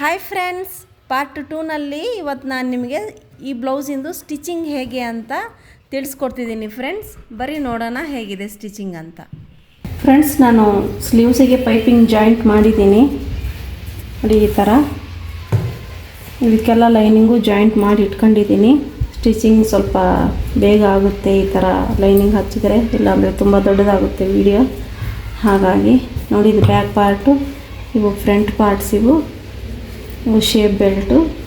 Hi friends part ಟೂನಲ್ಲಿ ಇವತ್ತು ನಾನು ನಿಮಗೆ ಈ ಬ್ಲೌಸಿಂದು ಸ್ಟಿಚಿಂಗ್ ಹೇಗೆ ಅಂತ ತಿಳಿಸ್ಕೊಡ್ತಿದ್ದೀನಿ ಫ್ರೆಂಡ್ಸ್ ಬರೀ ನೋಡೋಣ ಹೇಗಿದೆ ಸ್ಟಿಚಿಂಗ್ ಅಂತ. ಫ್ರೆಂಡ್ಸ್ ನಾನು ಸ್ಲೀವ್ಸಿಗೆ ಪೈಪಿಂಗ್ ಜಾಯಿಂಟ್ ಮಾಡಿದ್ದೀನಿ. ನೋಡಿ ಈ ಥರ ಇದಕ್ಕೆಲ್ಲ ಲೈನಿಂಗು ಜಾಯಿಂಟ್ ಮಾಡಿ ಇಟ್ಕೊಂಡಿದ್ದೀನಿ. ಸ್ಟಿಚಿಂಗ್ ಸ್ವಲ್ಪ ಬೇಗ ಆಗುತ್ತೆ ಈ ಥರ ಲೈನಿಂಗ್ ಹಚ್ಚಿದರೆ. ಇಲ್ಲಾಂದರೆ ತುಂಬ ದೊಡ್ಡದಾಗುತ್ತೆ ವಿಡಿಯೋ ಹಾಗಾಗಿ ನೋಡಿ ಇದು ಬ್ಯಾಕ್ ಪಾರ್ಟು ಇವು ಫ್ರಂಟ್ ಪಾರ್ಟ್ಸ್ ಇವು. ಶೇಪ್ ಬೆಲ್ಟು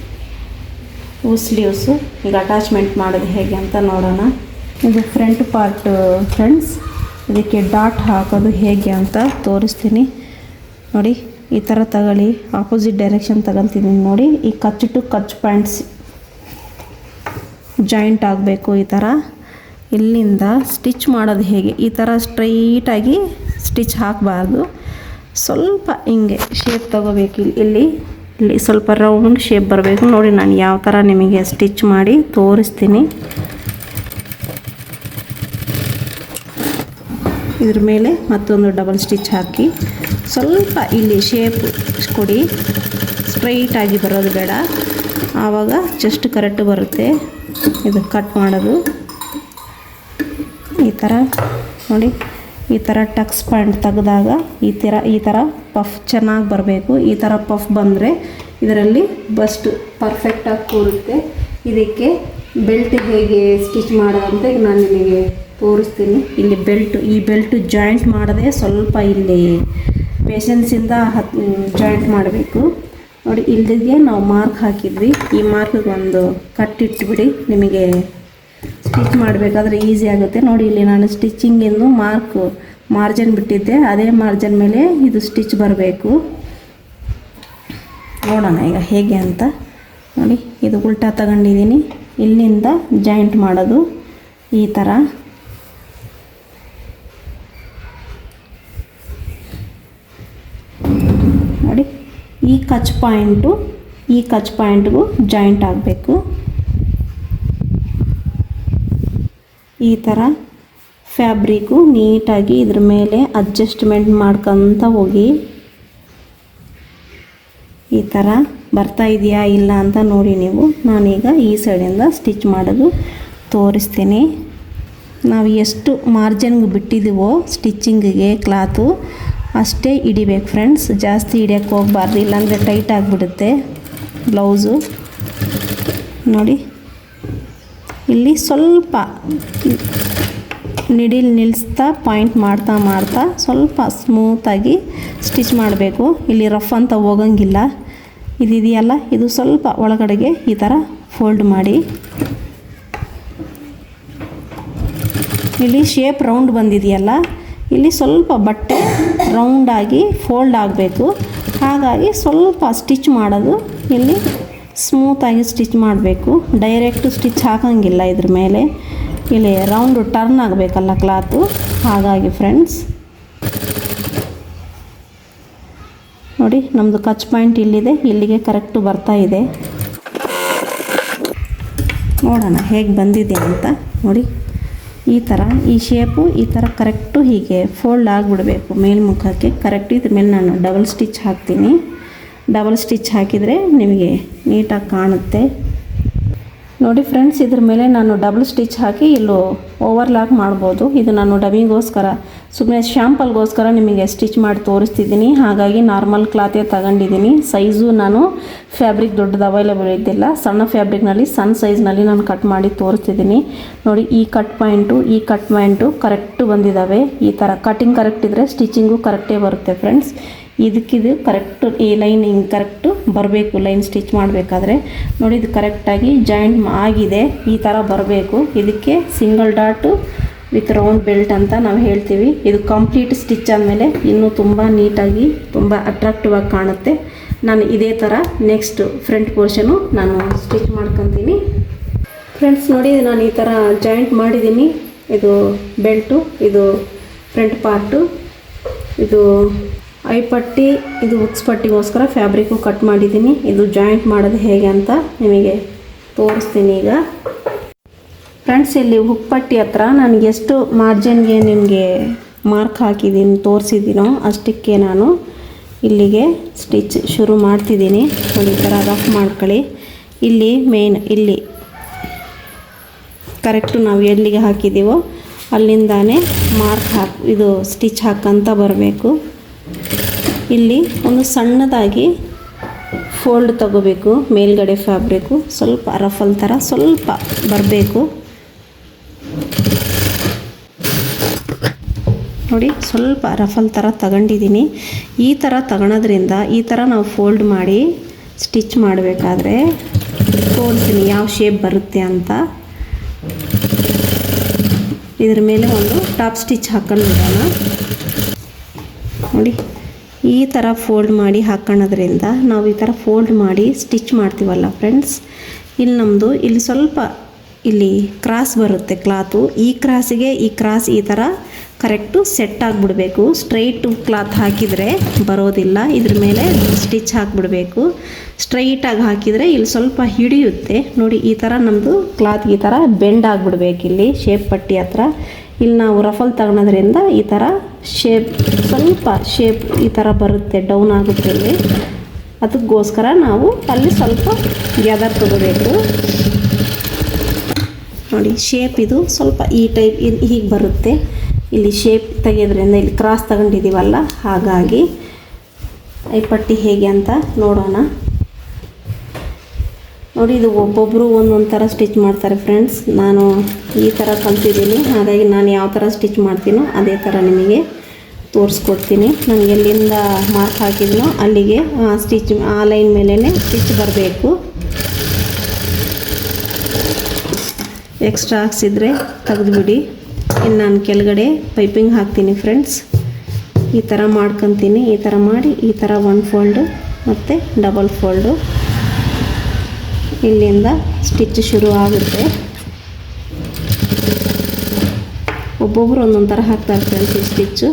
ಸ್ಲೀವ್ಸು ಈಗ ಅಟ್ಯಾಚ್ಮೆಂಟ್ ಮಾಡೋದು ಹೇಗೆ ಅಂತ ನೋಡೋಣ. ಇದು ಫ್ರಂಟ್ ಪಾರ್ಟ್ ಫ್ರೆಂಡ್ಸ್ ಇದಕ್ಕೆ ಡಾಟ್ ಹಾಕೋದು ಹೇಗೆ ಅಂತ ತೋರಿಸ್ತೀನಿ. ನೋಡಿ, ಈ ಥರ ತಗೊಳ್ಳಿ ಆಪೋಸಿಟ್ ಡೈರೆಕ್ಷನ್ ತಗೊಳ್ತಿದ್ದೀನಿ ನೋಡಿ. ಈ ಕಚ್ಚು ಟು ಕಚ್ ಪ್ಯಾಂಟ್ಸ್ ಜಾಯಿಂಟ್ ಆಗಬೇಕು ಈ ಥರ ಇಲ್ಲಿಂದ ಸ್ಟಿಚ್ ಮಾಡೋದು ಹೇಗೆ? ಈ ಥರ ಸ್ಟ್ರೈಟಾಗಿ ಸ್ಟಿಚ್ ಹಾಕಬಾರ್ದು. ಸ್ವಲ್ಪ ಹಿಂಗೆ ಶೇಪ್ ತಗೋಬೇಕು ಇಲ್ಲಿ- ಇಲ್ಲಿ ಸ್ವಲ್ಪ ರೌಂಡ್ ಶೇಪ್ ಬರಬೇಕು. ನೋಡಿ ನಾನು ಯಾವ ಥರ ನಿಮಗೆ ಸ್ಟಿಚ್ ಮಾಡಿ ತೋರಿಸ್ತೀನಿ. ಇದ್ರ ಮೇಲೆ ಮತ್ತೊಂದು ಡಬಲ್ ಸ್ಟಿಚ್ ಹಾಕಿ. ಸ್ವಲ್ಪ ಇಲ್ಲಿ ಶೇಪ್ ಕೊಡಿ. ಸ್ಟ್ರೈಟಾಗಿ ಬರೋದು ಬೇಡ. ಆವಾಗ ಜಸ್ಟ್ ಕರೆಕ್ಟ್ ಬರುತ್ತೆ. ಇದು ಕಟ್ ಮಾಡೋದು. ಈ ಥರ ನೋಡಿ. ಈ ಥರ ಟಕ್ಸ್ ಪಾಯಿಂಟ್ ತೆಗೆದಾಗ ಈ ಥರ ಈ ಥರ ಪಫ್ ಚೆನ್ನಾಗಿ ಬರಬೇಕು. ಈ ಥರ ಪಫ್ ಬಂದರೆ ಇದರಲ್ಲಿ ಬಸ್ಟ್ ಪರ್ಫೆಕ್ಟಾಗಿ ಕೂರುತ್ತೆ. ಇದಕ್ಕೆ ಬೆಲ್ಟ್ ಹೇಗೆ ಸ್ಟಿಚ್ ಮಾಡೋದಂತ ಈಗ ನಾನು ನಿಮಗೆ ತೋರಿಸ್ತೀನಿ. ಇಲ್ಲಿ ಬೆಲ್ಟ್ ಈ ಬೆಲ್ಟ್ ಜಾಯಿಂಟ್ ಮಾಡದೆ ಸ್ವಲ್ಪ ಇಲ್ಲಿ ಪೇಷನ್ಸಿಂದ ಹತ್ ಜಾಯಿಂಟ್ ಮಾಡಬೇಕು. ನೋಡಿ ಇಲ್ಲಿಗೆ ನಾವು ಮಾರ್ಕ್ ಹಾಕಿದ್ವಿ. ಈ ಮಾರ್ಕ್ಗೆ ಒಂದು ಕಟ್ಟಿಟ್ಬಿಡಿ ನಿಮಗೆ ಸ್ಟಿಚ್ ಮಾಡಬೇಕಾದ್ರೆ ಈಸಿ ಆಗುತ್ತೆ. ನೋಡಿ ಇಲ್ಲಿ ನಾನು ಸ್ಟಿಚ್ಚಿಂಗಿಂದು ಮಾರ್ಕ್ ಮಾರ್ಜಿನ್ ಬಿಟ್ಟಿದ್ದೆ. ಅದೇ ಮಾರ್ಜಿನ್ ಮೇಲೆ ಇದು ಸ್ಟಿಚ್ ಬರಬೇಕು. ನೋಡೋಣ ಈಗ ಹೇಗೆ ಅಂತ. ನೋಡಿ, ಇದು ಉಲ್ಟಾ ತಗೊಂಡಿದ್ದೀನಿ. ಇಲ್ಲಿಂದ ಜಾಯಿಂಟ್ ಮಾಡೋದು ಈ ಥರ ನೋಡಿ, ಈ ಕಚ್ ಪಾಯಿಂಟು ಈ ಕಚ್ ಪಾಯಿಂಟ್ಗೂ ಜಾಯಿಂಟ್ ಆಗಬೇಕು. ಈ ಥರ ಫ್ಯಾಬ್ರಿಕ್ಕು ನೀಟಾಗಿ ಇದ್ರ ಮೇಲೆ ಅಡ್ಜಸ್ಟ್ಮೆಂಟ್ ಮಾಡ್ಕೊತ ಹೋಗಿ. ಈ ಥರ ಬರ್ತಾ ಇದೆಯಾ ಇಲ್ಲ ಅಂತ ನೋಡಿ ನೀವು. ನಾನೀಗ ಈ ಸೈಡಿಂದ ಸ್ಟಿಚ್ ಮಾಡೋದು ತೋರಿಸ್ತೀನಿ. ನಾವು ಎಷ್ಟು ಮಾರ್ಜಿನ್ಗೆ ಬಿಟ್ಟಿದ್ದೀವೋ ಸ್ಟಿಚ್ಚಿಂಗಿಗೆ ಕ್ಲಾತು ಅಷ್ಟೇ ಹಿಡಿಬೇಕು ಫ್ರೆಂಡ್ಸ್ ಜಾಸ್ತಿ ಹಿಡಿಯೋಕ್ಕೆ ಹೋಗ್ಬಾರ್ದು, ಇಲ್ಲಾಂದರೆ ಟೈಟ್ ಆಗಿಬಿಡುತ್ತೆ. ಬ್ಲೌಸು ನೋಡಿ. ಇಲ್ಲಿ ಸ್ವಲ್ಪ ನಿಡಿಲ್ ನಿಲ್ಲಿಸ್ತಾ ಪಾಯಿಂಟ್ ಮಾಡ್ತಾ ಮಾಡ್ತಾ ಸ್ವಲ್ಪ ಸ್ಮೂತಾಗಿ ಸ್ಟಿಚ್ ಮಾಡಬೇಕು. ಇಲ್ಲಿ ರಫ್ ಅಂತ ಹೋಗಂಗಿಲ್ಲ. ಇದಿದೆಯಲ್ಲ? ಇದು ಸ್ವಲ್ಪ ಒಳಗಡೆಗೆ ಈ ಥರ ಫೋಲ್ಡ್ ಮಾಡಿ. ಇಲ್ಲಿ ಶೇಪ್ ರೌಂಡ್ ಬಂದಿದೆಯಲ್ಲ? ಇಲ್ಲಿ ಸ್ವಲ್ಪ ಬಟ್ಟೆ ರೌಂಡಾಗಿ ಫೋಲ್ಡ್ ಆಗಬೇಕು. ಹಾಗಾಗಿ ಸ್ವಲ್ಪ ಸ್ಟಿಚ್ ಮಾಡೋದು ಇಲ್ಲಿ ಸ್ಮೂತಾಗಿ ಸ್ಟಿಚ್ ಮಾಡಬೇಕು. ಡೈರೆಕ್ಟ್ ಸ್ಟಿಚ್ ಹಾಕೋಂಗಿಲ್ಲ ಇದ್ರ ಮೇಲೆ. ಇಲ್ಲಿ ರೌಂಡು ಟರ್ನ್ ಆಗಬೇಕಲ್ಲ ಕ್ಲಾತು ಹಾಗಾಗಿ ಫ್ರೆಂಡ್ಸ್ ನೋಡಿ ನಮ್ಮದು ಕಚ್ ಪಾಯಿಂಟ್ ಇಲ್ಲಿದೆ. ಇಲ್ಲಿಗೆ ಕರೆಕ್ಟು ಬರ್ತಾ ಇದೆ. ನೋಡೋಣ ಹೇಗೆ ಬಂದಿದೆ ಅಂತ. ನೋಡಿ, ಈ ಥರ ಈ ಶೇಪು ಈ ಥರ ಕರೆಕ್ಟು ಹೀಗೆ ಫೋಲ್ಡ್ ಆಗಿಬಿಡಬೇಕು ಮೇಲ್ಮುಖಕ್ಕೆ. ಕರೆಕ್ಟ್ ಇದ್ರ ಮೇಲೆ ನಾನು ಡಬಲ್ ಸ್ಟಿಚ್ ಹಾಕ್ತೀನಿ. ಡಬಲ್ ಸ್ಟಿಚ್ ಹಾಕಿದರೆ ನಿಮಗೆ ನೀಟಾಗಿ ಕಾಣುತ್ತೆ. ನೋಡಿ ಫ್ರೆಂಡ್ಸ್, ಇದ್ರ ಮೇಲೆ ನಾನು ಡಬಲ್ ಸ್ಟಿಚ್ ಹಾಕಿ ಇಲ್ಲೂ ಓವರ್ಲಾಕ್ ಮಾಡ್ಬೋದು. ಇದು ನಾನು ಡಬ್ಬಿಗೋಸ್ಕರ ಸುಮ್ಮನೆ ಶ್ಯಾಂಪಲ್ಗೋಸ್ಕರ ನಿಮಗೆ ಸ್ಟಿಚ್ ಮಾಡಿ ತೋರಿಸ್ತಿದ್ದೀನಿ. ಹಾಗಾಗಿ ನಾರ್ಮಲ್ ಕ್ಲಾತೇ ತಗೊಂಡಿದ್ದೀನಿ. ಸೈಜು ನಾನು ಫ್ಯಾಬ್ರಿಕ್ ದೊಡ್ಡದು ಅವೈಲೇಬಲ್ ಇದ್ದಿಲ್ಲ. ಸಣ್ಣ ಫ್ಯಾಬ್ರಿಕ್ನಲ್ಲಿ, ಸಣ್ಣ ಸೈಜ್ನಲ್ಲಿ ನಾನು ಕಟ್ ಮಾಡಿ ತೋರಿಸ್ತಿದ್ದೀನಿ. ನೋಡಿ, ಈ ಕಟ್ ಪಾಯಿಂಟು, ಈ ಕಟ್ ಪಾಯಿಂಟು ಕರೆಕ್ಟು ಬಂದಿದ್ದಾವೆ. ಈ ಥರ ಕಟಿಂಗ್ ಕರೆಕ್ಟ್ ಇದ್ದರೆ ಸ್ಟಿಚಿಂಗು ಕರೆಕ್ಟೇ ಬರುತ್ತೆ ಫ್ರೆಂಡ್ಸ್. ಇದಕ್ಕಿದು ಕರೆಕ್ಟು ಈ ಲೈನ್ ಹಿಂಗೆ ಕರೆಕ್ಟು ಬರಬೇಕು ಲೈನ್ ಸ್ಟಿಚ್ ಮಾಡಬೇಕಾದ್ರೆ. ನೋಡಿ, ಇದು ಕರೆಕ್ಟಾಗಿ ಜಾಯಿಂಟ್ ಆಗಿದೆ. ಈ ಥರ ಬರಬೇಕು. ಇದಕ್ಕೆ single dot with round belt ಅಂತ ನಾವು ಹೇಳ್ತೀವಿ. ಇದು ಕಂಪ್ಲೀಟ್ ಸ್ಟಿಚ್ ಆದಮೇಲೆ ಇನ್ನೂ ತುಂಬ ನೀಟಾಗಿ, ತುಂಬ ಅಟ್ರಾಕ್ಟಿವ್ ಆಗಿ ಕಾಣುತ್ತೆ. ನಾನು ಇದೇ ಥರ ನೆಕ್ಸ್ಟ್ ಫ್ರಂಟ್ ಪೋರ್ಷನು ನಾನು ಸ್ಟಿಚ್ ಮಾಡ್ಕೊತೀನಿ. ಫ್ರೆಂಡ್ಸ್ ನೋಡಿ ನಾನು ಈ ಥರ ಜಾಯಿಂಟ್ ಮಾಡಿದ್ದೀನಿ. ಇದು ಬೆಲ್ಟು ಇದು ಫ್ರಂಟ್ ಪಾರ್ಟು ಇದು ಐ ಪಟ್ಟಿ, ಇದು ಉಕ್ಸ್ ಪಟ್ಟಿಗೋಸ್ಕರ ಫ್ಯಾಬ್ರಿಕ್ಕು ಕಟ್ ಮಾಡಿದ್ದೀನಿ. ಇದು ಜಾಯಿಂಟ್ ಮಾಡೋದು ಹೇಗೆ ಅಂತ ನಿಮಗೆ ತೋರಿಸ್ತೀನಿ ಈಗ. ಫ್ರೆಂಡ್ಸ್, ಇಲ್ಲಿ ಹುಕ್ಪಟ್ಟಿ ಹತ್ರ ನನಗೆ ಎಷ್ಟು ಮಾರ್ಜಿನ್ಗೆ ನಿಮಗೆ ಮಾರ್ಕ್ ಹಾಕಿದ್ದೀನಿ, ತೋರಿಸಿದ್ದೀನೋ ಅಷ್ಟಕ್ಕೆ ನಾನು ಇಲ್ಲಿಗೆ ಸ್ಟಿಚ್ ಶುರು ಮಾಡ್ತಿದ್ದೀನಿ. ಈ ಥರ ರಫ್ ಮಾಡ್ಕೊಳ್ಳಿ. ಇಲ್ಲಿ ಮೇನ್ ಇಲ್ಲಿ ಕರೆಕ್ಟು ನಾವು ಎಲ್ಲಿಗೆ ಹಾಕಿದ್ದೀವೋ ಅಲ್ಲಿಂದಾನೇ ಮಾರ್ಕ್ ಹಾಕಿ ಇದು ಸ್ಟಿಚ್ ಹಾಕಂತ ಬರಬೇಕು. ಇಲ್ಲಿ ಒಂದು ಸಣ್ಣದಾಗಿ ಫೋಲ್ಡ್ ತಗೋಬೇಕು, ಮೇಲ್ಗಡೆ ಫ್ಯಾಬ್ರಿಕ್ಕು. ಸ್ವಲ್ಪ ರಫಲ್ ಥರ ಸ್ವಲ್ಪ ಬರಬೇಕು. ನೋಡಿ, ಸ್ವಲ್ಪ ರಫಲ್ ಥರ ತಗೊಂಡಿದ್ದೀನಿ. ಈ ಥರ ತಗೊಳೋದ್ರಿಂದ, ಈ ಥರ ನಾವು ಫೋಲ್ಡ್ ಮಾಡಿ ಸ್ಟಿಚ್ ಮಾಡಬೇಕಾದ್ರೆ ತೋರಿಸ್ತೀನಿ ಯಾವ ಶೇಪ್ ಬರುತ್ತೆ ಅಂತ. ಇದ್ರ ಮೇಲೆ ಒಂದು ಟಾಪ್ ಸ್ಟಿಚ್ ಹಾಕೊಂಡು ಬಿಡೋಣ ನೋಡಿ. ಈ ಥರ ಫೋಲ್ಡ್ ಮಾಡಿ ಹಾಕೊಳ್ಳೋದ್ರಿಂದ ನಾವು ಈ ಥರ ಫೋಲ್ಡ್ ಮಾಡಿ ಸ್ಟಿಚ್ ಮಾಡ್ತೀವಲ್ಲ ಫ್ರೆಂಡ್ಸ್ ಇಲ್ಲಿ ನಮ್ಮದು ಇಲ್ಲಿ ಸ್ವಲ್ಪ ಇಲ್ಲಿ ಕ್ರಾಸ್ ಬರುತ್ತೆ ಕ್ಲಾತು ಈ ಕ್ರಾಸಿಗೆ ಈ ಕ್ರಾಸ್ ಈ ಥರ ಕರೆಕ್ಟು ಸೆಟ್ ಆಗಿಬಿಡಬೇಕು. ಸ್ಟ್ರೈಟು ಕ್ಲಾತ್ ಹಾಕಿದರೆ ಬರೋದಿಲ್ಲ. ಇದ್ರ ಮೇಲೆ ಸ್ಟಿಚ್ ಹಾಕಿಬಿಡಬೇಕು. ಸ್ಟ್ರೈಟಾಗಿ ಹಾಕಿದರೆ ಇಲ್ಲಿ ಸ್ವಲ್ಪ ಹಿಡಿಯುತ್ತೆ. ನೋಡಿ, ಈ ಥರ ನಮ್ಮದು ಕ್ಲಾತ್ ಈ ಥರ ಬೆಂಡ್ ಆಗಿಬಿಡ್ಬೇಕು ಇಲ್ಲಿ. ಶೇಪ್ ಪಟ್ಟಿ ಹತ್ರ. ಇಲ್ಲಿ ನಾವು ರಫಲ್ ತಗೊಳೋದ್ರಿಂದ ಈ ಥರ ಶೇಪ್ ಸ್ವಲ್ಪ ಶೇಪ್ ಈ ಥರ ಬರುತ್ತೆ ಡೌನ್ ಆಗುತ್ತೆ ಇಲ್ಲಿ. ಅದಕ್ಕೋಸ್ಕರ ನಾವು ಅಲ್ಲಿ ಸ್ವಲ್ಪ ಗ್ಯಾದರ್ ತಗೋಬೇಕು. ನೋಡಿ ಶೇಪ್ ಇದು ಸ್ವಲ್ಪ ಈ ಟೈಪ್ ಹೀಗೆ ಬರುತ್ತೆ. ಇಲ್ಲಿ ಶೇಪ್ ತೆಗೆಯೋದ್ರಿಂದ ಇಲ್ಲಿ ಕ್ರಾಸ್ ತಗೊಂಡಿದ್ದೀವಲ್ಲ ಹಾಗಾಗಿ ಈ ಪಟ್ಟಿ ಹೇಗೆ ಅಂತ ನೋಡೋಣ. ನೋಡಿ, ಇದು ಒಬ್ಬೊಬ್ಬರು ಒಂದೊಂದು ಥರ ಸ್ಟಿಚ್ ಮಾಡ್ತಾರೆ ಫ್ರೆಂಡ್ಸ್ ನಾನು ಈ ಥರ ಕಲ್ತಿದ್ದೀನಿ. ಹಾಗಾಗಿ ನಾನು ಯಾವ ಥರ ಸ್ಟಿಚ್ ಮಾಡ್ತೀನೋ ಅದೇ ಥರ ನಿಮಗೆ ತೋರಿಸ್ಕೊಡ್ತೀನಿ. ನಾನು ಎಲ್ಲಿಂದ ಮಾರ್ಕ್ ಹಾಕಿದ್ನೋ ಅಲ್ಲಿಗೆ ಸ್ಟಿಚ್ ಆ ಲೈನ್ ಮೇಲೇ ಸ್ಟಿಚ್ ಬರಬೇಕು. ಎಕ್ಸ್ಟ್ರಾ ಹಾಕ್ಸಿದ್ರೆ ತೆಗೆದುಬಿಡಿ. ಇನ್ನು ನಾನು ಕೆಳಗಡೆ ಪೈಪಿಂಗ್ ಹಾಕ್ತೀನಿ ಫ್ರೆಂಡ್ಸ್ ಈ ಥರ ಮಾಡ್ಕೊತೀನಿ. ಈ ಥರ ಮಾಡಿ, ಈ ಥರ ಒನ್ ಫೋಲ್ಡು ಮತ್ತು ಡಬಲ್ ಫೋಲ್ಡು ಇಲ್ಲಿಂದ ಸ್ಟಿಚ್ ಶುರು ಆಗುತ್ತೆ. ಒಬ್ಬೊಬ್ಬರು ಒಂದೊಂದು ಥರ ಹಾಕ್ತಾರೆ ಫ್ರೆಂಡ್ಸ್ ಸ್ಟಿಚ್ಚು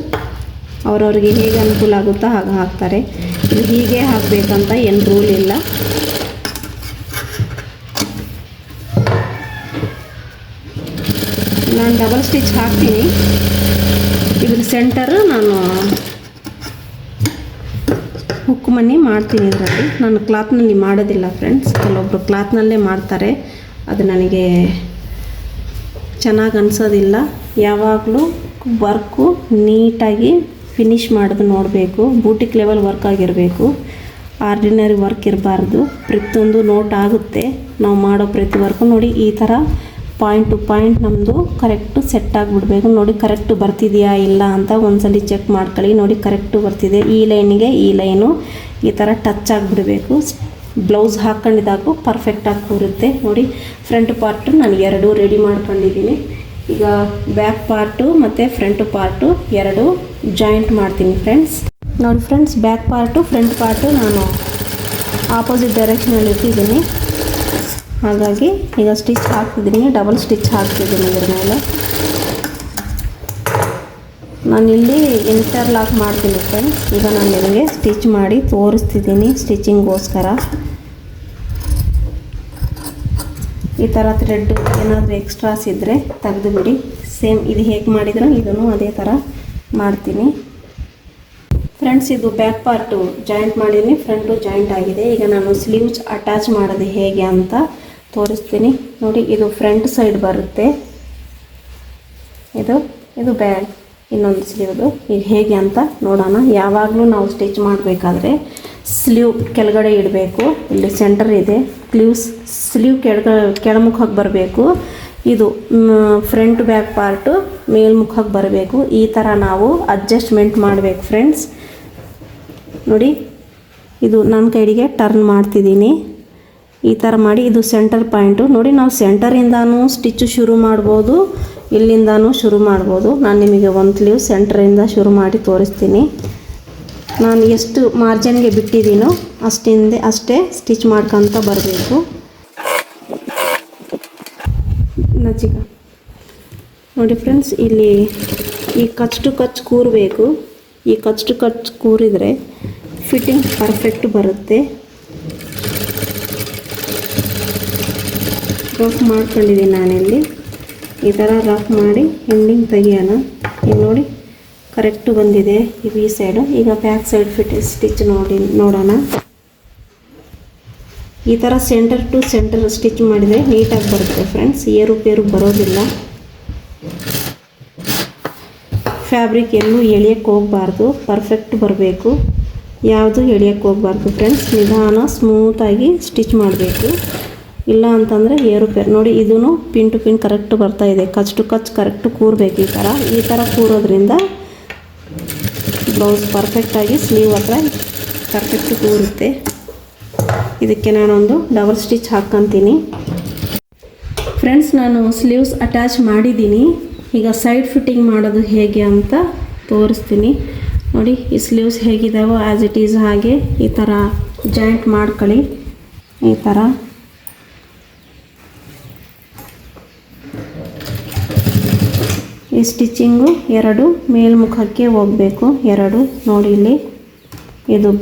ಅವ್ರವ್ರಿಗೆ ಹೇಗೆ ಅನುಕೂಲ ಆಗುತ್ತೋ ಹಾಗೆ ಹಾಕ್ತಾರೆ. ಇದು ಹೀಗೆ ಹಾಕಬೇಕಂತ ಏನು ರೂಲ್ ಇಲ್ಲ. ನಾನು ಡಬಲ್ ಸ್ಟಿಚ್ ಹಾಕ್ತೀನಿ. ಇದ್ರ ಸೆಂಟರು ನಾನು ಹುಕ್ ಮನಿ ಮಾಡ್ತೀನಿ ಇದರಲ್ಲಿ. ನಾನು ಕ್ಲಾತ್ನಲ್ಲಿ ಮಾಡೋದಿಲ್ಲ ಫ್ರೆಂಡ್ಸ್ ಕೆಲವೊಬ್ಬರು ಕ್ಲಾತ್ನಲ್ಲೇ ಮಾಡ್ತಾರೆ. ಅದು ನನಗೆ ಚೆನ್ನಾಗಿ ಅನಿಸೋದಿಲ್ಲ. ಯಾವಾಗಲೂ ವರ್ಕು ನೀಟಾಗಿ ಫಿನಿಷ್ ಮಾಡೋದು ನೋಡಬೇಕು. ಬೂಟಿಕ್ ಲೆವೆಲ್ ವರ್ಕ್ ಆಗಿರಬೇಕು. ಆರ್ಡಿನರಿ ವರ್ಕ್ ಇರಬಾರ್ದು. ಪ್ರತಿಯೊಂದು ನೋಟ್ ಆಗುತ್ತೆ. ನಾವು ಮಾಡೋ ಪ್ರತಿ ವರ್ಕು ನೋಡಿ ಈ ಥರ ಪಾಯಿಂಟ್ ಟು ಪಾಯಿಂಟ್ ನಮ್ಮದು ಕರೆಕ್ಟು ಸೆಟ್ ಆಗಿಬಿಡ್ಬೇಕು. ನೋಡಿ ಕರೆಕ್ಟು ಬರ್ತಿದೆಯಾ ಇಲ್ಲ ಅಂತ ಒಂದ್ಸಲಿ ಚೆಕ್ ಮಾಡ್ಕೊಳ್ಳಿ. ನೋಡಿ ಕರೆಕ್ಟು ಬರ್ತಿದೆ. ಈ ಲೈನಿಗೆ ಈ ಲೈನು ಈ ಥರ ಟಚ್ ಆಗಿಬಿಡಬೇಕು. ಬ್ಲೌಸ್ ಹಾಕ್ಕೊಂಡಿದ್ದಾಗೂ ಪರ್ಫೆಕ್ಟಾಗಿ ಕೂರುತ್ತೆ. ನೋಡಿ ಫ್ರಂಟ್ ಪಾರ್ಟು ನಾನು ಎರಡು ರೆಡಿ ಮಾಡ್ಕೊಂಡಿದ್ದೀನಿ. ಈಗ ಬ್ಯಾಕ್ ಪಾರ್ಟು ಮತ್ತು ಫ್ರಂಟ್ ಪಾರ್ಟು ಎರಡು ಜಾಯಿಂಟ್ ಮಾಡ್ತೀನಿ ಫ್ರೆಂಡ್ಸ್ ನೋಡಿ friends back part front part ನಾನು ಆಪೋಸಿಟ್ ಡೈರೆಕ್ಷನಲ್ಲಿ ಇಟ್ಟಿದ್ದೀನಿ. ಹಾಗಾಗಿ ಈಗ ಸ್ಟಿಚ್ ಹಾಕ್ತಿದ್ದೀನಿ, ಡಬಲ್ ಸ್ಟಿಚ್ ಹಾಕ್ತಿದ್ದೀನಿ ಇದ್ರ ಮೇಲೆ. ನಾನಿಲ್ಲಿ ಇಂಟರ್ಲಾಕ್ ಮಾಡ್ತೀನಿ ಫ್ರೆಂಡ್ಸ್ ಈಗ ನಾನು ನಿಮಗೆ ಸ್ಟಿಚ್ ಮಾಡಿ ತೋರಿಸ್ತಿದ್ದೀನಿ ಸ್ಟಿಚಿಂಗ್ಗೋಸ್ಕರ. ಈ ಥರ ಥ್ರೆಡ್ ಏನಾದರೂ ಎಕ್ಸ್ಟ್ರಾಸ್ ಇದ್ದರೆ ತೆಗೆದುಬಿಡಿ. ಸೇಮ್ ಇದು ಹೇಗೆ ಮಾಡಿದ್ರು ಇದನ್ನು ಅದೇ ಥರ ಮಾಡ್ತೀನಿ. ಫ್ರೆಂಡ್ಸ್ ಇದು ಬ್ಯಾಕ್ ಪಾರ್ಟು ಜಾಯಿಂಟ್ ಮಾಡಿದ್ದೀನಿ ಫ್ರಂಟು ಜಾಯಿಂಟ್ ಆಗಿದೆ. ಈಗ ನಾನು ಸ್ಲೀವ್ಸ್ ಅಟ್ಯಾಚ್ ಮಾಡೋದು ಹೇಗೆ ಅಂತ ತೋರಿಸ್ತೀನಿ. ನೋಡಿ, ಇದು ಫ್ರಂಟ್ ಸೈಡ್ ಬರುತ್ತೆ. ಇದು ಇದು ಬ್ಯಾಗ್ ಇನ್ನೊಂದು ಸ್ಲೀವ್ದು ಈಗ ಹೇಗೆ ಅಂತ ನೋಡೋಣ. ಯಾವಾಗಲೂ ನಾವು ಸ್ಟಿಚ್ ಮಾಡಬೇಕಾದ್ರೆ ಸ್ಲೀವ್ ಕೆಳಗಡೆ ಇಡಬೇಕು. ಇಲ್ಲಿ ಸೆಂಟರ್ ಇದೆ. ಸ್ಲೀವ್ಸ್ ಸ್ಲೀವ್ ಕೆಳಗ, ಕೆಳಮುಖಕ್ಕೆ ಬರಬೇಕು. ಇದು ಫ್ರಂಟ್ ಬ್ಯಾಕ್ ಪಾರ್ಟು, ಮೇಲ್ಮುಖಕ್ಕೆ ಬರಬೇಕು. ಈ ಥರ ನಾವು ಅಡ್ಜಸ್ಟ್ಮೆಂಟ್ ಮಾಡಬೇಕು, ಫ್ರೆಂಡ್ಸ್. ನೋಡಿ, ಇದು ನನ್ನ ಕೈಡಿಗೆ ಟರ್ನ್ ಮಾಡ್ತಿದ್ದೀನಿ. ಈ ಥರ ಮಾಡಿ ಇದು ಸೆಂಟರ್ ಪಾಯಿಂಟು ನೋಡಿ ನಾವು ಸೆಂಟರಿಂದನೂ ಸ್ಟಿಚ್ಚು ಶುರು ಮಾಡ್ಬೋದು, ಇಲ್ಲಿಂದನೂ ಶುರು ಮಾಡ್ಬೋದು. ನಾನು ನಿಮಗೆ ಒಂದು ಸ್ಲೀವ್ ಸೆಂಟ್ರಿಂದ ಶುರು ಮಾಡಿ ತೋರಿಸ್ತೀನಿ. ನಾನು ಎಷ್ಟು ಮಾರ್ಜನ್ಗೆ ಬಿಟ್ಟಿದ್ದೀನೋ ಅಷ್ಟಿಂದ ಅಷ್ಟೇ ಸ್ಟಿಚ್ ಮಾಡ್ಕೊತ ಬರಬೇಕು. ನಚಿಕ. ನೋಡಿ ಫ್ರೆಂಡ್ಸ್ ಇಲ್ಲಿ ಈ ಕಚ್ಚು ಕಚ್ ಕೂರಬೇಕು. ಈ ಕಚ್ಚು ಕಚ್ ಕೂರಿದರೆ ಫಿಟ್ಟಿಂಗ್ ಪರ್ಫೆಕ್ಟ್ ಬರುತ್ತೆ. ರಫ್ ಮಾಡ್ಕೊಂಡಿದ್ದೀನಿ ನಾನಿಲ್ಲಿ. ಈ ಥರ ರಫ್ ಮಾಡಿ ಎಂಡಿಂಗ್ ತೆಗಿಯೋಣ. ಈಗ ನೋಡಿ ಕರೆಕ್ಟು ಬಂದಿದೆ ಇದು ಈ ಸೈಡು ಈಗ ಬ್ಯಾಕ್ ಸೈಡ್ ಫಿಟ್ ಸ್ಟಿಚ್ ನೋಡಿ, ನೋಡೋಣ. ಈ ಥರ ಸೆಂಟರ್ ಟು ಸೆಂಟರ್ ಸ್ಟಿಚ್ ಮಾಡಿದರೆ ನೀಟಾಗಿ ಬರುತ್ತೆ ಫ್ರೆಂಡ್ಸ್ ಏರು ಪೇರು ಬರೋದಿಲ್ಲ. ಫ್ಯಾಬ್ರಿಕ್ ಎಲ್ಲೂ ಎಳಿಯಕ್ಕೆ ಹೋಗಬಾರ್ದು. ಪರ್ಫೆಕ್ಟ್ ಬರಬೇಕು. ಯಾವುದು ಎಳಿಯಕ್ಕೆ ಹೋಗಬಾರ್ದು ಫ್ರೆಂಡ್ಸ್ ನಿಧಾನ ಸ್ಮೂತಾಗಿ ಸ್ಟಿಚ್ ಮಾಡಬೇಕು. ಇಲ್ಲ ಅಂತಂದರೆ ಏರುಪೇರು ನೋಡಿ ಇದೂ ಪಿನ್ ಟು ಪಿನ್ ಕರೆಕ್ಟ್ ಬರ್ತಾ ಇದೆ. ಕಚ್ ಟು ಕಚ್ ಕರೆಕ್ಟ್ ಕೂರ್ಬೇಕು ಈ ಥರ ಈ ಥರ ಕೂರೋದ್ರಿಂದ ಬ್ಲೌಸ್ ಪರ್ಫೆಕ್ಟಾಗಿ ಸ್ಲೀವ್ ಹತ್ರ ಕರೆಕ್ಟ್ ಕೂರುತ್ತೆ. ಇದಕ್ಕೆ ನಾನೊಂದು ಡಬಲ್ ಸ್ಟಿಚ್ ಹಾಕ್ಕೊತೀನಿ ಫ್ರೆಂಡ್ಸ್ ನಾನು ಸ್ಲೀವ್ಸ್ ಅಟ್ಯಾಚ್ ಮಾಡಿದ್ದೀನಿ. ಈಗ ಸೈಡ್ ಫಿಟ್ಟಿಂಗ್ ಮಾಡೋದು ಹೇಗೆ ಅಂತ ತೋರಿಸ್ತೀನಿ. ನೋಡಿ, ಈ ಸ್ಲೀವ್ಸ್ ಹೇಗಿದಾವೋ ಆ್ಯಸ್ ಇಟ್ ಈಸ್ ಹಾಗೆ ಈ ಥರ ಜಾಯಿಂಟ್ ಮಾಡ್ಕೊಳ್ಳಿ. ಈ ಥರ ಈ ಸ್ಟಿಚ್ಚಿಂಗು ಎರಡು ಮೇಲ್ಮುಖಕ್ಕೆ ಹೋಗಬೇಕು. ಎರಡು ನೋಡಿ ಇಲ್ಲಿ. ಇದು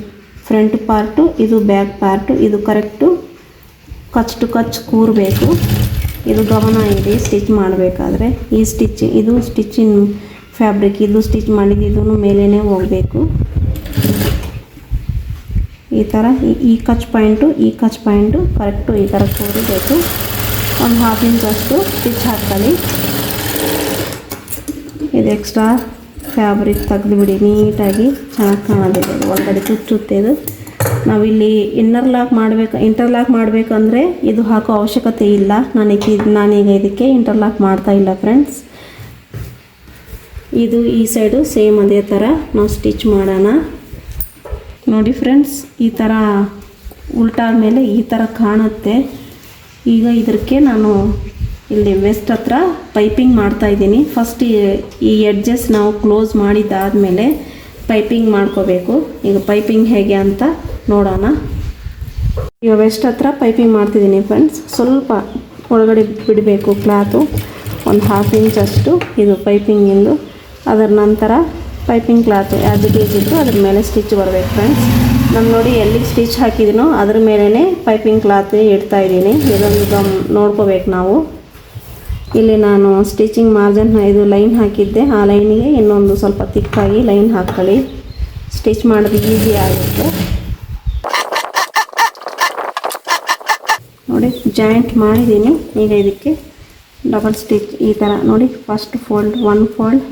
ಫ್ರಂಟ್ ಪಾರ್ಟು, ಇದು ಬ್ಯಾಕ್ ಪಾರ್ಟು, ಇದು ಕರೆಕ್ಟು ಕಚ್ ಟು ಕಚ್ ಕೂರಬೇಕು. ಇದು ಗಮನ ಇದೆ ಸ್ಟಿಚ್ ಮಾಡಬೇಕಾದ್ರೆ. ಈ ಸ್ಟಿಚ್, ಇದು ಸ್ಟಿಚಿಂಗ್ ಫ್ಯಾಬ್ರಿಕ್, ಇದು ಸ್ಟಿಚ್ ಮಾಡಿದ್ದು ಇದೂ ಮೇಲೇ ಹೋಗಬೇಕು. ಈ ಥರ, ಈ- ಈ ಕಚ್ ಪಾಯಿಂಟು, ಈ ಕಚ್ ಪಾಯಿಂಟು ಕರೆಕ್ಟು ಈ ಥರ ಕೂರಬೇಕು. ಒಂದು ಹಾಫ್ ಇಂಚ್ ಅಷ್ಟು ಸ್ಟಿಚ್ ಹಾಕ್ಕೊಳ್ಳಿ. ಇದು ಎಕ್ಸ್ಟ್ರಾ ಫ್ಯಾಬ್ರಿಕ್ ತೆಗೆದುಬಿಡಿ, ನೀಟಾಗಿ ಚೆನ್ನಾಗಿ ಕಾಣೋದಿದೆ ಒಳಗಡೆ ಚುಚ್ಚುತ್ತೆ ಇದು. ನಾವಿಲ್ಲಿ ಇನ್ನರ್ ಲಾಕ್ ಮಾಡಬೇಕು ಇಂಟರ್ಲಾಕ್ ಮಾಡಬೇಕಂದ್ರೆ ಇದು ಹಾಕೋ ಅವಶ್ಯಕತೆ ಇಲ್ಲ. ನನಗೆ ನಾನೀಗ ಇದಕ್ಕೆ ಇಂಟರ್ಲಾಕ್ ಮಾಡ್ತಾ ಇಲ್ಲ ಫ್ರೆಂಡ್ಸ್ ಇದು ಈ ಸೈಡು ಸೇಮ್ ಅದೇ ಥರ ನಾವು ಸ್ಟಿಚ್ ಮಾಡೋಣ. ನೋಡಿ ಫ್ರೆಂಡ್ಸ್ ಈ ಥರ ಉಲ್ಟಾದ ಮೇಲೆ ಈ ಥರ ಕಾಣುತ್ತೆ. ಈಗ ಇದಕ್ಕೆ ನಾನು ಇಲ್ಲಿ ವೆಸ್ಟ್ ಹತ್ರ ಪೈಪಿಂಗ್ ಮಾಡ್ತಾ ಇದ್ದೀನಿ. ಫಸ್ಟ್ ಈ ಎಡ್ಜಸ್ ನಾವು ಕ್ಲೋಸ್ ಮಾಡಿದ್ದಾದಮೇಲೆ ಪೈಪಿಂಗ್ ಮಾಡ್ಕೋಬೇಕು. ಈಗ ಪೈಪಿಂಗ್ ಹೇಗೆ ಅಂತ ನೋಡೋಣ. ಈಗ ವೆಸ್ಟ್ ಹತ್ರ ಪೈಪಿಂಗ್ ಮಾಡ್ತಿದ್ದೀನಿ ಫ್ರೆಂಡ್ಸ್ ಸ್ವಲ್ಪ ಒಳಗಡೆ ಬಿಡಬೇಕು ಕ್ಲಾತು ಒಂದು ಹಾಫ್ ಇಂಚ್ ಅಷ್ಟು ಇದು ಪೈಪಿಂಗಿಂದು ಅದರ ನಂತರ ಪೈಪಿಂಗ್ ಕ್ಲಾತು ಯಾವ್ದು ಇಟ್ಟು ಅದ್ರ ಮೇಲೆ ಸ್ಟಿಚ್ ಬರಬೇಕು ಫ್ರೆಂಡ್ಸ್ ನಾನು ನೋಡಿ ಎಲ್ಲಿಗೆ ಸ್ಟಿಚ್ ಹಾಕಿದ್ದೀನೋ ಅದ್ರ ಮೇಲೇ ಪೈಪಿಂಗ್ ಕ್ಲಾತ್ ಇಡ್ತಾ ಇದ್ದೀನಿ. ಇದೊಂದು ಗಮ್ ನೋಡ್ಕೋಬೇಕು ನಾವು. ಇಲ್ಲಿ ನಾನು ಸ್ಟಿಚಿಂಗ್ ಮಾರ್ಜನ್ ಇದು ಲೈನ್ ಹಾಕಿದ್ದೆ. ಆ ಲೈನಿಗೆ ಇನ್ನೊಂದು ಸ್ವಲ್ಪ ತಿಕ್ಕಾಗಿ ಲೈನ್ ಹಾಕ್ಕೊಳ್ಳಿ ಸ್ಟಿಚ್ ಮಾಡೋದು ಈಸಿ ಆಗುತ್ತೆ. ನೋಡಿ ಜಾಯಿಂಟ್ ಮಾಡಿದ್ದೀನಿ. ಈಗ ಇದಕ್ಕೆ ಡಬಲ್ ಸ್ಟಿಚ್ ಈ ಥರ ನೋಡಿ ಫಸ್ಟ್ ಫೋಲ್ಡ್ ಒನ್ ಫೋಲ್ಡ್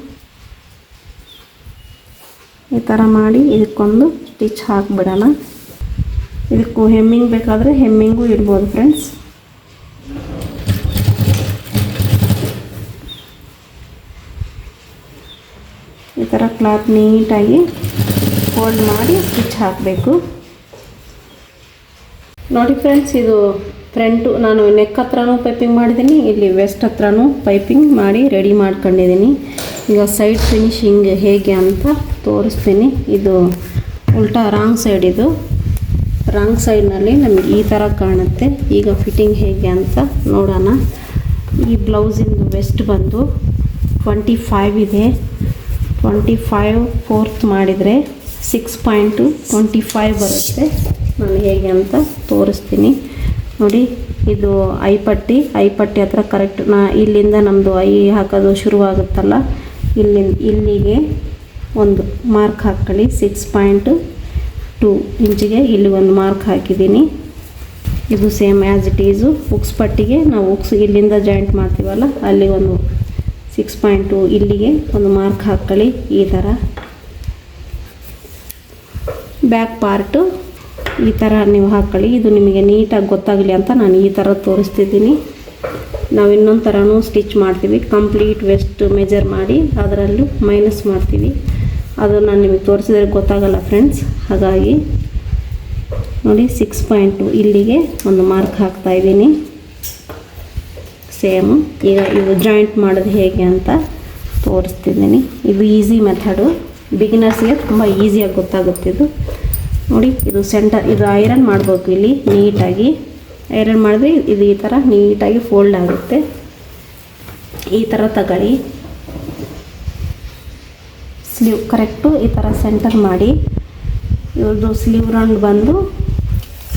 ಈ ಥರ ಮಾಡಿ ಇದಕ್ಕೊಂದು ಸ್ಟಿಚ್ ಹಾಕಿಬಿಡೋಣ. ಇದಕ್ಕೂ ಹೆಮ್ಮಿಂಗ್ ಬೇಕಾದರೆ ಹೆಮ್ಮಿಂಗು ಇಡ್ಬೋದು ಫ್ರೆಂಡ್ಸ್ ಥರ ಕ್ಲಾತ್ ನೀಟಾಗಿ ಫೋಲ್ಡ್ ಮಾಡಿ ಸ್ಟಿಚ್ ಹಾಕಬೇಕು. ನೋಡಿ ಫ್ರೆಂಡ್ಸ್, ಇದು ಫ್ರಂಟು. ನಾನು ನೆಕ್ ಹತ್ರನೂ ಪೈಪಿಂಗ್ ಮಾಡಿದ್ದೀನಿ, ಇಲ್ಲಿ ವೆಸ್ಟ್ ಹತ್ರನೂ ಪೈಪಿಂಗ್ ಮಾಡಿ ರೆಡಿ ಮಾಡ್ಕೊಂಡಿದ್ದೀನಿ. ಈಗ ಸೈಡ್ ಫಿನಿಶಿಂಗ್ ಹೇಗೆ ಅಂತ ತೋರಿಸ್ತೀನಿ. ಇದು ಉಲ್ಟಾ ರಾಂಗ್ ಸೈಡ್ ಇದು. ರಾಂಗ್ ಸೈಡ್ನಲ್ಲಿ ನಮಗೆ ಈ ಥರ ಕಾಣುತ್ತೆ. ಈಗ ಫಿಟ್ಟಿಂಗ್ ಹೇಗೆ ಅಂತ ನೋಡೋಣ. ಈ ಬ್ಲೌಸಿಂದು ವೆಸ್ಟ್ ಬಂದು ಟ್ವೆಂಟಿ ಇದೆ. ಟ್ವೆಂಟಿ ಫೈವ್ ಫೋರ್ತ್ ಮಾಡಿದರೆ ಸಿಕ್ಸ್ ಪಾಯಿಂಟು ಟ್ವೆಂಟಿ ಫೈವ್ ಬರುತ್ತೆ. ನಾನು ಹೇಗೆ ಅಂತ ತೋರಿಸ್ತೀನಿ. ನೋಡಿ, ಇದು ಐಪಟ್ಟಿ ಐಪಟ್ಟಿ ಹತ್ರ ಕರೆಕ್ಟ್ ನಾ ಇಲ್ಲಿಂದ ನಮ್ಮದು ಐ ಹಾಕೋದು ಶುರುವಾಗುತ್ತಲ್ಲ. ಇಲ್ಲಿ ಇಲ್ಲಿಗೆ ಒಂದು ಮಾರ್ಕ್ ಹಾಕ್ಕೊಳ್ಳಿ. ಸಿಕ್ಸ್ ಪಾಯಿಂಟು ಟೂ ಇಂಚಿಗೆ ಇಲ್ಲಿ ಒಂದು ಮಾರ್ಕ್ ಹಾಕಿದ್ದೀನಿ. ಇದು same as it is hooks ಪಟ್ಟಿಗೆ ನಾವು ಉಕ್ಸ್ ಇಲ್ಲಿಂದ ಜಾಯಿಂಟ್ ಮಾಡ್ತೀವಲ್ಲ, ಅಲ್ಲಿ ಒಂದು ಸಿಕ್ಸ್ ಪಾಯಿಂಟ್ ಟು ಇಲ್ಲಿಗೆ ಒಂದು ಮಾರ್ಕ್ ಹಾಕ್ಕೊಳ್ಳಿ ಈ ಥರ ಬ್ಯಾಕ್ ಪಾರ್ಟು ಈ ಥರ ನೀವು ಹಾಕ್ಕೊಳ್ಳಿ. ಇದು ನಿಮಗೆ ನೀಟಾಗಿ ಗೊತ್ತಾಗಲಿ ಅಂತ ನಾನು ಈ ಥರ ತೋರಿಸ್ತಿದ್ದೀನಿ. ನಾವು ಇನ್ನೊಂದು ಥರನೂ ಸ್ಟಿಚ್ ಮಾಡ್ತೀವಿ. ಕಂಪ್ಲೀಟ್ ವೆಸ್ಟ್ ಮೆಜರ್ ಮಾಡಿ ಅದರಲ್ಲೂ ಮೈನಸ್ ಮಾಡ್ತೀವಿ. ಅದು ನಾನು ನಿಮಗೆ ತೋರಿಸಿದ್ರೆ ಗೊತ್ತಾಗಲ್ಲ ಫ್ರೆಂಡ್ಸ್ ಹಾಗಾಗಿ ನೋಡಿ ಸಿಕ್ಸ್ ಪಾಯಿಂಟು ಇಲ್ಲಿಗೆ ಒಂದು ಮಾರ್ಕ್ ಹಾಕ್ತಾ ಇದ್ದೀನಿ. ಸೇಮು. ಈಗ ಇದು ಜಾಯಿಂಟ್ ಮಾಡೋದು ಹೇಗೆ ಅಂತ ತೋರಿಸ್ತಿದ್ದೀನಿ. ಇದು ಈಸಿ ಮೆಥಡು ಬಿಗಿನರ್ಸ್ಗೆ ತುಂಬ ಈಸಿಯಾಗಿ ಗೊತ್ತಾಗುತ್ತೆ ಇದು. ನೋಡಿ, ಇದು ಸೆಂಟರ್ ಇದು ಐರನ್ ಮಾಡಬೇಕು ಇಲ್ಲಿ, ನೀಟಾಗಿ. ಐರನ್ ಮಾಡಿದ್ರೆ ಇದು ಈ ಥರ ನೀಟಾಗಿ ಫೋಲ್ಡ್ ಆಗುತ್ತೆ. ಈ ಥರ ತಗೊಳ್ಳಿ. ಸ್ಲೀವ್ ಕರೆಕ್ಟು ಈ ಥರ ಸೆಂಟರ್ ಮಾಡಿ. ಇವ್ರದ್ದು ಸ್ಲೀವ್ ರೌಂಡ್ ಬಂದು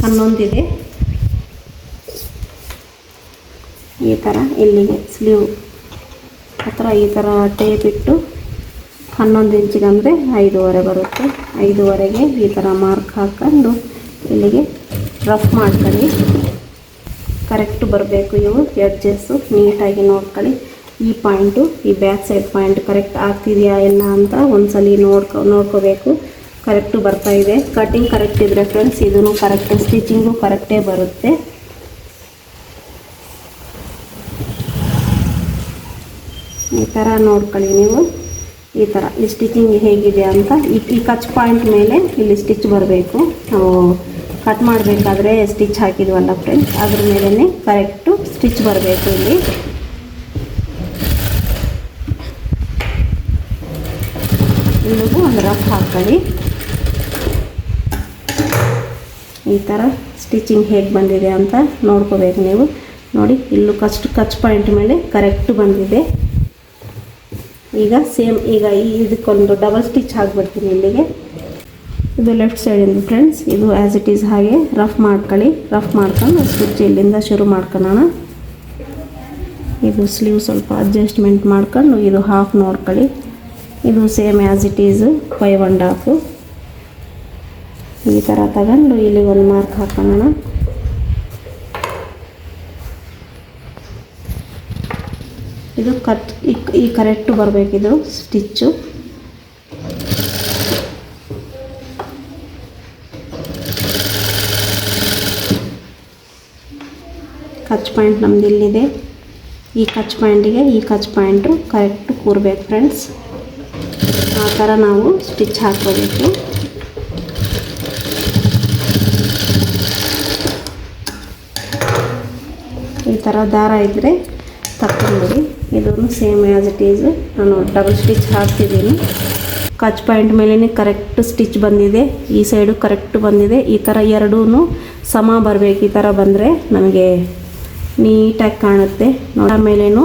ಹನ್ನೊಂದಿದೆ. ಈ ಥರ ಇಲ್ಲಿಗೆ ಸ್ಲೀವ್ ಹತ್ರ ಈ ಥರ ಟೇಪ್ ಇಟ್ಟು ಹನ್ನೊಂದು ಇಂಚಿಗೆ ಅಂದರೆ ಐದೂವರೆ ಬರುತ್ತೆ. ಐದೂವರೆಗೆ ಈ ಥರ ಮಾರ್ಕ್ ಹಾಕ್ಕೊಂಡು ಇಲ್ಲಿಗೆ ರಫ್ ಮಾಡ್ಕೊಳ್ಳಿ. ಕರೆಕ್ಟ್ ಬರಬೇಕು ಇವು ಎಡ್ಜಸ್ಸು ನೀಟಾಗಿ ನೋಡ್ಕೊಳ್ಳಿ. ಈ ಪಾಯಿಂಟು ಈ ಬ್ಯಾಕ್ ಸೈಡ್ ಪಾಯಿಂಟ್ ಕರೆಕ್ಟ್ ಆಗ್ತಿದೆಯಾ ಇಲ್ಲ ಅಂತ ಒಂದ್ಸಲಿ ನೋಡ್ಕೊ, ನೋಡ್ಕೋಬೇಕು. ಕರೆಕ್ಟು ಇದೆ. ಕಟಿಂಗ್ ಕರೆಕ್ಟ್ ಇದ್ದರೆ ಫ್ರೆಂಡ್ಸ್ ಇದೂ ಕರೆಕ್ಟ್ ಸ್ಟಿಚಿಂಗು ಕರೆಕ್ಟೇ ಬರುತ್ತೆ. ಈ ಥರ ನೋಡ್ಕೊಳ್ಳಿ ನೀವು. ಈ ಥರ ಈ ಸ್ಟಿಚಿಂಗ್ ಹೇಗಿದೆ ಅಂತ. ಈ ಕಚ್ ಪಾಯಿಂಟ್ ಮೇಲೆ ಇಲ್ಲಿ ಸ್ಟಿಚ್ ಬರಬೇಕು. ನಾವು ಕಟ್ ಮಾಡಬೇಕಾದ್ರೆ ಸ್ಟಿಚ್ ಹಾಕಿದ್ವಲ್ಲ ಫ್ರೆಂಡ್ಸ್ ಅದ್ರ ಮೇಲೇ ಕರೆಕ್ಟು ಸ್ಟಿಚ್ ಬರಬೇಕು ಇಲ್ಲಿ. ಇಲ್ಲಿಗೂ ಒಂದು ರಫ್ ಹಾಕ್ಕೊಳ್ಳಿ ಈ ಥರ ಸ್ಟಿಚಿಂಗ್ ಹೇಗೆ ಬಂದಿದೆ ಅಂತ ನೋಡ್ಕೋಬೇಕು ನೀವು. ನೋಡಿ, ಇಲ್ಲೂ ಕಸ್ಟ್ ಕಚ್ ಪಾಯಿಂಟ್ ಮೇಲೆ ಕರೆಕ್ಟ್ ಬಂದಿದೆ. ಈಗ ಸೇಮ್ ಈಗ ಇದಕ್ಕೊಂದು ಡಬಲ್ ಸ್ಟಿಚ್ ಹಾಕ್ಬಿಡ್ತೀನಿ ಇಲ್ಲಿಗೆ. ಇದು ಲೆಫ್ಟ್ ಸೈಡಿಂದ ಫ್ರೆಂಡ್ಸ್ ಇದು ಆ್ಯಸ್ ಇಟ್ ಈಸ್ ಹಾಗೆ ರಫ್ ಮಾಡ್ಕೊಳ್ಳಿ. ರಫ್ ಮಾಡ್ಕೊಂಡು ಸ್ಟಿಚ್ ಇಲ್ಲಿಂದ ಶುರು ಮಾಡ್ಕೊಳ್ಳೋಣ. ಇದು ಸ್ಲೀವ್ ಸ್ವಲ್ಪ ಅಡ್ಜಸ್ಟ್ಮೆಂಟ್ ಮಾಡ್ಕೊಂಡು ಇದು ಹಾಫ್ ನೋಡ್ಕೊಳ್ಳಿ. ಇದು same as it is five and half ಈ ಥರ ತಗೊಂಡು ಇಲ್ಲಿ ಒಂದು ಮಾರ್ಕ್ ಹಾಕೋಣ. ಇದು ಕಟ್, ಈ- ಕರೆಕ್ಟ್ ಬರಬೇಕಿದು ಸ್ಟಿಚ್ಚು. ಕಚ್ ಪಾಯಿಂಟ್ ನಮ್ದು ಇಲ್ಲಿದೆ. ಈ ಕಚ್ ಪಾಯಿಂಟಿಗೆ ಈ ಕಚ್ ಪಾಯಿಂಟು ಕರೆಕ್ಟ್ ಕೂರ್ಬೇಕು ಫ್ರೆಂಡ್ಸ್. ಆ ಥರ ನಾವು ಸ್ಟಿಚ್ ಹಾಕೋಬೇಕು ಈ ಥರ ದಾರ ಇದ್ದರೆ ತಕ್ಕೊಂಬಿಡಿ ಇದನ್ನು ಸೇಮ್ ಆ್ಯಸ್ ಇಟ್ ಈಸ್ ನಾನು ಡಬಲ್ ಸ್ಟಿಚ್ ಹಾಕ್ತಿದ್ದೀನಿ. ಕಚ್ ಪಾಯಿಂಟ್ ಮೇಲೇ ಕರೆಕ್ಟ್ ಸ್ಟಿಚ್ ಬಂದಿದೆ. ಈ ಸೈಡು ಕರೆಕ್ಟ್ ಬಂದಿದೆ. ಈ ಥರ ಎರಡೂ ಸಮ ಬರಬೇಕು ಈ ಥರ ಬಂದರೆ ನಮಗೆ ನೀಟಾಗಿ ಕಾಣುತ್ತೆ. ನೋಡ ಮೇಲೇನು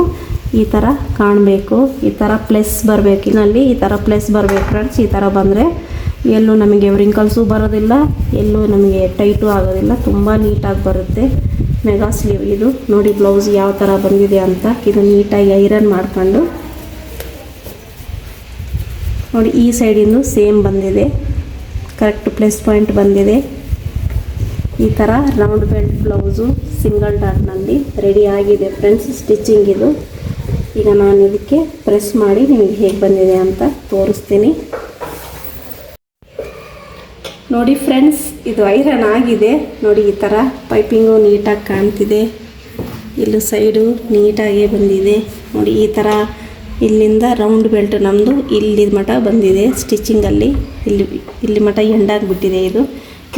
ಈ ಥರ ಕಾಣಬೇಕು. ಈ ಥರ ಪ್ಲಸ್ ಬರಬೇಕು. ಇನ್ನಲ್ಲಿ ಈ ಥರ ಪ್ಲಸ್ ಬರಬೇಕು ಫ್ರೆಂಡ್ಸ್ ಈ ಥರ ಬಂದರೆ ಎಲ್ಲೂ ನಮಗೆ ವ್ರಿಂಕಲ್ಸು ಬರೋದಿಲ್ಲ. ಎಲ್ಲೂ ನಮಗೆ ಟೈಟು ಆಗೋದಿಲ್ಲ. ತುಂಬ ನೀಟಾಗಿ ಬರುತ್ತೆ. ಮೆಗಾ ಸ್ಲೀವ್ ಇದು. ನೋಡಿ ಬ್ಲೌಸ್ ಯಾವ ಥರ ಬಂದಿದೆ ಅಂತ. ಇದು ನೀಟಾಗಿ ಐರನ್ ಮಾಡ್ಕೊಂಡು. ನೋಡಿ ಈ ಸೈಡಿಂದು ಸೇಮ್ ಬಂದಿದೆ. ಕರೆಕ್ಟ್ ಪ್ಲಸ್ ಪಾಯಿಂಟ್ ಬಂದಿದೆ. ಈ ಥರ ರೌಂಡ್ ಬೆಲ್ಟ್ ಬ್ಲೌಸು ಸಿಂಗಲ್ ಡಾಟ್ನಲ್ಲಿ ರೆಡಿ ಆಗಿದೆ ಫ್ರೆಂಡ್ಸ್ ಸ್ಟಿಚಿಂಗ್ ಇದು. ಈಗ ನಾನು ಇದಕ್ಕೆ ಪ್ರೆಸ್ ಮಾಡಿ ನಿಮಗೆ ಹೇಗೆ ಬಂದಿದೆ ಅಂತ ತೋರಿಸ್ತೀನಿ. ನೋಡಿ ಫ್ರೆಂಡ್ಸ್, ಇದು ಐರನ್ ಆಗಿದೆ. ನೋಡಿ ಈ ಥರ ಪೈಪಿಂಗು ನೀಟಾಗಿ ಕಾಣ್ತಿದೆ. ಇಲ್ಲೂ ಸೈಡು ನೀಟಾಗೇ ಬಂದಿದೆ. ನೋಡಿ ಈ ಥರ ಇಲ್ಲಿಂದ ರೌಂಡ್ ಬೆಲ್ಟ್ ನಮ್ಮದು ಇಲ್ಲಿ ಮಠ ಬಂದಿದೆ. ಸ್ಟಿಚಿಂಗಲ್ಲಿ ಇಲ್ಲಿ ಇಲ್ಲಿ ಮಠ ಎಂಡಾಗಿಬಿಟ್ಟಿದೆ ಇದು.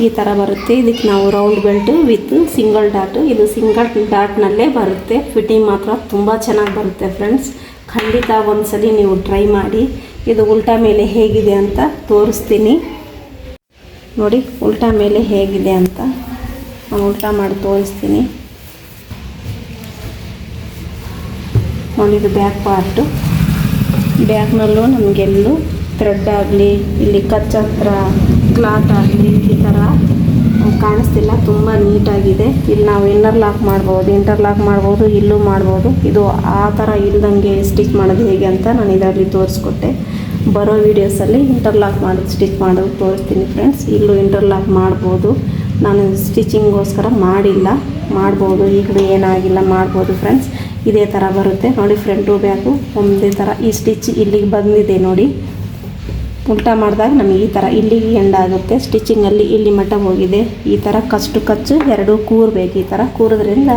ಈ ಥರ ಬರುತ್ತೆ. ಇದಕ್ಕೆ ನಾವು round belt with single dot. ಇದು ಸಿಂಗಲ್ ಡಾಟ್ನಲ್ಲೇ ಬರುತ್ತೆ. ಫಿಟ್ಟಿಂಗ್ ಮಾತ್ರ ತುಂಬ ಚೆನ್ನಾಗಿ ಬರುತ್ತೆ ಫ್ರೆಂಡ್ಸ್. ಖಂಡಿತ ಒಂದ್ಸಲಿ ನೀವು ಟ್ರೈ ಮಾಡಿ. ಇದು ಉಲ್ಟಾ ಮೇಲೆ ಹೇಗಿದೆ ಅಂತ ತೋರಿಸ್ತೀನಿ. ನೋಡಿ, ಉಲ್ಟಾ ಮೇಲೆ ಹೇಗಿದೆ ಅಂತ ನಾನು ಉಲ್ಟಾ ಮಾಡಿ ತೋರಿಸ್ತೀನಿ. ನೋಡಿ, ಇದು ಬ್ಯಾಕ್ ಪಾರ್ಟು. ಬ್ಯಾಕ್ನಲ್ಲೂ ನಮಗೆಲ್ಲೂ ಥ್ರೆಡ್ ಆಗಲಿ, ಇಲ್ಲಿ ಕಚ್ಚ ಹತ್ರ ಕ್ಲಾತ್ ಆಗಲಿ, ಈ ಥರ ಕಾಣಿಸ್ತಿಲ್ಲ. ತುಂಬ ನೀಟಾಗಿದೆ. ಇಲ್ಲಿ ನಾವು ಇನ್ನರ್ ಲಾಕ್ ಮಾಡ್ಬೋದು ಇಂಟರ್ ಲಾಕ್ ಮಾಡ್ಬೋದು, ಇಲ್ಲೂ ಮಾಡ್ಬೋದು. ಇದು ಆ ಥರ ಇಲ್ದಂಗೆ ಸ್ಟಿಚ್ ಮಾಡೋದು ಹೇಗೆ ಅಂತ ನಾನು ಇದರಲ್ಲಿ ತೋರಿಸ್ಕೊಟ್ಟೆ. ಬರೋ ವೀಡಿಯೋಸಲ್ಲಿ ಇಂಟರ್ಲಾಕ್ ಮಾಡಿ ಸ್ಟಿಚ್ ಮಾಡೋದು ತೋರಿಸ್ತೀನಿ ಫ್ರೆಂಡ್ಸ್ ಈಗಲೂ ಇಂಟರ್ಲಾಕ್ ಮಾಡ್ಬೋದು. ನಾನು ಸ್ಟಿಚಿಂಗೋಸ್ಕರ ಮಾಡಿಲ್ಲ. ಮಾಡ್ಬೋದು. ಈಗಲೂ ಏನಾಗಿಲ್ಲ, ಮಾಡ್ಬೋದು ಫ್ರೆಂಡ್ಸ್ ಇದೇ ಥರ ಬರುತ್ತೆ. ನೋಡಿ ಫ್ರಂಟು ಬ್ಯಾಕು ಒಂದೇ ಥರ ಈ ಸ್ಟಿಚ್ ಇಲ್ಲಿಗೆ ಬಂದಿದೆ ನೋಡಿ. ಉಲ್ಟಾ ಮಾಡಿದಾಗ ನಮಗೆ ಈ ಥರ ಇಲ್ಲಿಗೆ ಎಂಡ್ ಆಗುತ್ತೆ. ಸ್ಟಿಚಿಂಗಲ್ಲಿ ಇಲ್ಲಿ ಮಟ್ಟ ಹೋಗಿದೆ. ಈ ಥರ ಕಷ್ಟು ಕಚ್ಚು ಎರಡೂ ಕೂರಬೇಕು ಈ ಥರ ಕೂರೋದ್ರಿಂದ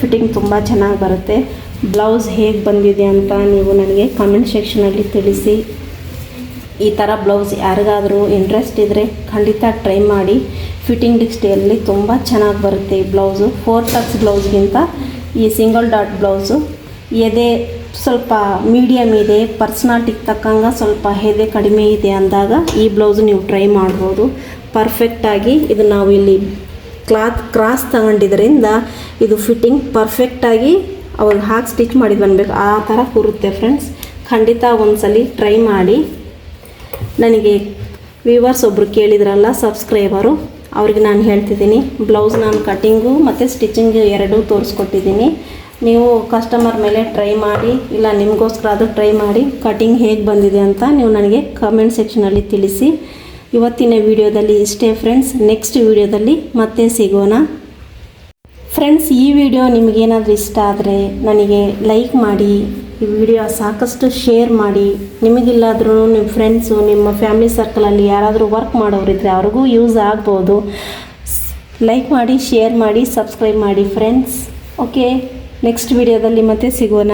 ಫಿಟ್ಟಿಂಗ್ ತುಂಬ ಚೆನ್ನಾಗಿ ಬರುತ್ತೆ. ಬ್ಲೌಸ್ ಹೇಗೆ ಬಂದಿದೆ ಅಂತ ನೀವು ನನಗೆ ಕಮೆಂಟ್ ಸೆಕ್ಷನಲ್ಲಿ ತಿಳಿಸಿ. ಈ ಥರ ಬ್ಲೌಸ್ ಯಾರಿಗಾದರೂ ಇಂಟ್ರೆಸ್ಟ್ ಇದ್ದರೆ ಖಂಡಿತ ಟ್ರೈ ಮಾಡಿ. ಫಿಟ್ಟಿಂಗ್ ಡಿಕ್ಸ್ಟಿಯಲ್ಲಿ ತುಂಬ ಚೆನ್ನಾಗಿ ಬರುತ್ತೆ ಈ ಬ್ಲೌಸು ಫೋರ್ ಟಕ್ಸ್ ಬ್ಲೌಸ್ಗಿಂತ ಈ ಸಿಂಗಲ್ ಡಾಟ್ ಬ್ಲೌಸು ಎದೆ ಸ್ವಲ್ಪ ಮೀಡಿಯಮ್ ಇದೆ ಪರ್ಸ್ನಾಲ್ಟಿಗೆ ತಕ್ಕಂಗೆ ಸ್ವಲ್ಪ ಎದೆ ಕಡಿಮೆ ಇದೆ ಅಂದಾಗ ಈ ಬ್ಲೌಸ್ ನೀವು ಟ್ರೈ ಮಾಡ್ಬೋದು. ಪರ್ಫೆಕ್ಟಾಗಿ ಇದು ನಾವು ಇಲ್ಲಿ ಕ್ಲಾತ್ ಕ್ರಾಸ್ ತಗೊಂಡಿದ್ದರಿಂದ ಇದು ಫಿಟ್ಟಿಂಗ್ ಪರ್ಫೆಕ್ಟಾಗಿ ಅವಾಗ ಹಾಕಿ ಸ್ಟಿಚ್ ಮಾಡಿ ಬಂದಬೇಕು. ಆ ಥರ ಕೂರುತ್ತೆ ಫ್ರೆಂಡ್ಸ್ ಖಂಡಿತ ಒಂದ್ಸಲಿ ಟ್ರೈ ಮಾಡಿ. ನನಗೆ ವ್ಯೂವರ್ಸ್ ಒಬ್ಬರು ಕೇಳಿದ್ರಲ್ಲ ಸಬ್ಸ್ಕ್ರೈಬರು ಅವ್ರಿಗೆ ನಾನು ಹೇಳ್ತಿದ್ದೀನಿ ಬ್ಲೌಸ್ ನಾನು ಕಟ್ಟಿಂಗು ಮತ್ತು ಸ್ಟಿಚಿಂಗ್ ಎರಡೂ ತೋರಿಸ್ಕೊಟ್ಟಿದ್ದೀನಿ. ನೀವು ಕಸ್ಟಮರ್ ಮೇಲೆ ಟ್ರೈ ಮಾಡಿ, ಇಲ್ಲ ನಿಮಗೋಸ್ಕರ ಅದು ಟ್ರೈ ಮಾಡಿ ಕಟಿಂಗ್ ಹೇಗೆ ಬಂದಿದೆ ಅಂತ ನೀವು ನನಗೆ ಕಮೆಂಟ್ ಸೆಕ್ಷನಲ್ಲಿ ತಿಳಿಸಿ. ಇವತ್ತಿನ ವಿಡಿಯೋದಲ್ಲಿ ಇಷ್ಟೇ ಫ್ರೆಂಡ್ಸ್ ನೆಕ್ಸ್ಟ್ ವಿಡಿಯೋದಲ್ಲಿ ಮತ್ತೆ ಸಿಗೋಣ. ಫ್ರೆಂಡ್ಸ್ ಈ ವಿಡಿಯೋ ನಿಮಗೇನಾದರೂ ಇಷ್ಟ ಆದರೆ ನನಗೆ ಲೈಕ್ ಮಾಡಿ ಈ ವಿಡಿಯೋ ಸಾಕಷ್ಟು ಶೇರ್ ಮಾಡಿ. ನಿಮಗಿಲ್ಲಾದ್ರೂ ನಿಮ್ಮ ಫ್ರೆಂಡ್ಸು ನಿಮ್ಮ ಫ್ಯಾಮಿಲಿ ಸರ್ಕಲಲ್ಲಿ ಯಾರಾದರೂ ವರ್ಕ್ ಮಾಡೋರಿದ್ರೆ ಅವ್ರಿಗೂ ಯೂಸ್ ಆಗ್ಬೋದು. ಲೈಕ್ ಮಾಡಿ ಶೇರ್ ಮಾಡಿ ಸಬ್ಸ್ಕ್ರೈಬ್ ಮಾಡಿ ಫ್ರೆಂಡ್ಸ್ ಓಕೆ ನೆಕ್ಸ್ಟ್ ವಿಡಿಯೋದಲ್ಲಿ ಮತ್ತೆ ಸಿಗೋಣ.